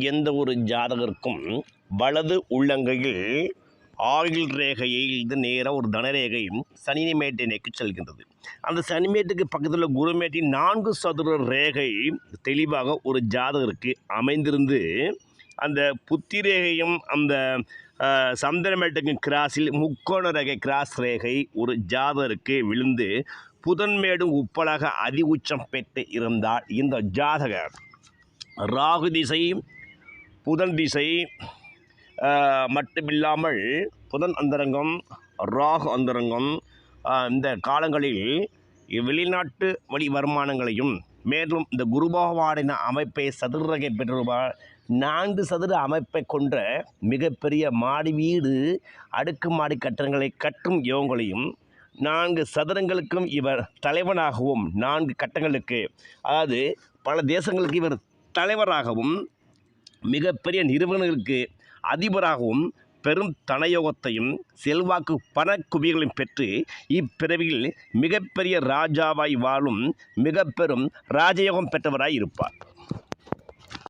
எந்த ஒரு ஜாதகருக்கும் வலது உள்ளங்கையில் ஆயுள் ரேகையை இது நேராக ஒரு தனரேகை சனிமேட்டை நோக்கி செல்கின்றது. அந்த சனிமேட்டுக்கு பக்கத்தில் உள்ள குருமேட்டின் நான்கு சதுர ரேகை தெளிவாக ஒரு ஜாதகருக்கு அமைந்திருந்து அந்த புத்தி ரேகையும் அந்த சந்திரமேட்டுக்கும் கிராஸில் முக்கோண ரேகை கிராஸ் ரேகை ஒரு ஜாதகருக்கு விழுந்து புதன்மேடும் உப்பலாக அதி உச்சம் பெற்று இருந்தால் இந்த ஜாதகர் ராகு திசையும் புதன் திசை மட்டுமில்லாமல் புதன் அந்தரங்கம் ராகு அந்தரங்கம் இந்த காலங்களில் வெளிநாட்டு வழி வருமானங்களையும் மேலும் இந்த குருபகவானின் அமைப்பை சதுரகை பெற்றுள்ளார் நான்கு சதுர அமைப்பை கொண்ட மிகப்பெரிய மாடி வீடு அடுக்குமாடி கட்டடங்களை கட்டும் யோகங்களையும் நான்கு சதுரங்களுக்கும் இவர் தலைவனாகவும் நான்கு கட்டங்களுக்கு அதாவது பல தேசங்களுக்கு இவர் தலைவராகவும் மிகப்பெரிய நிறுவனங்களுக்கு அதிபராகவும் பெரும் தனயோகத்தையும் செல்வாக்கு பண பெற்று இப்பிறவியில் மிகப்பெரிய ராஜாவாய் வாழும் மிக பெரும் ராஜயோகம் பெற்றவராய் இருப்பார்.